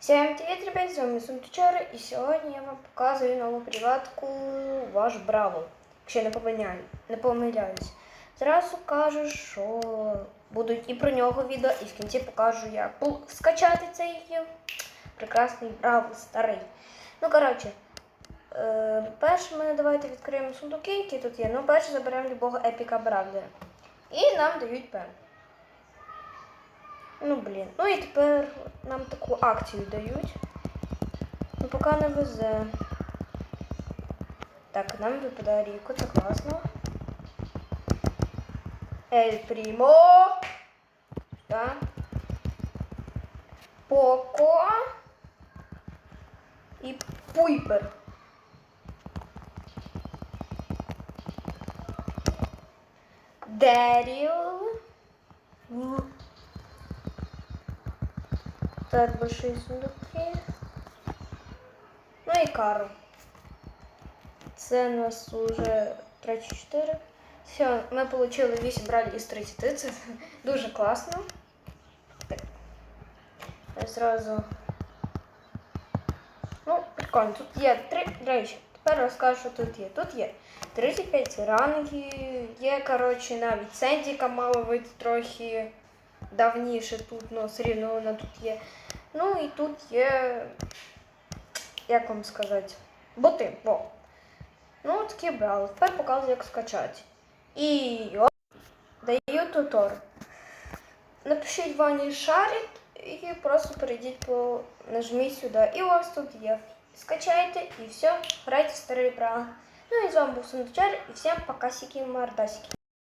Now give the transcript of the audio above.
Всем привет, ребят, з вами Сумтучара, і сьогодні я вам показую нову приватку Ваш Браво. Якщо не помиляю, не помиляюсь. Зразу кажу, що будуть і про нього відео, і в кінці покажу, як скачати цей прекрасний Браво старий. Ну, коротше, е, перше ми давайте відкриємо сундуки, які тут є. Ну, перше заберемо любого епіка Бравлера. І нам дають пен. Ну, блін. Ну і тепер нам таку акцію дають. Ну, поки не везе. Так, нам випадає Ріко, це класно. Ель Прімо. Так. Поко. І Пуйпер. Деріл. Так, большие сундуки. Ну і Карл. Це у нас уже 34. Все, ми отримали 8 бралів із 30. Це дуже класно. Так. Зразу. Ну, прикольно. Тут є три речі. Тепер розкажу, що тут є. Тут є 35 рангів, є, коротше, навіть Сендіка мало бути трохи давніше тут, але все рівно вона тут є. Ну і тут є, як вам сказати, боти. Во. Ну, такі брали. Тепер показую, як скачати. І о, даю тутор. Напишіть Вані шарить і просто перейдіть по нажміть сюди. І у вас тут є. Скачайте і все, грайте в старий брал. Ну і з вами був Сундучар, і всім покасики мордасики.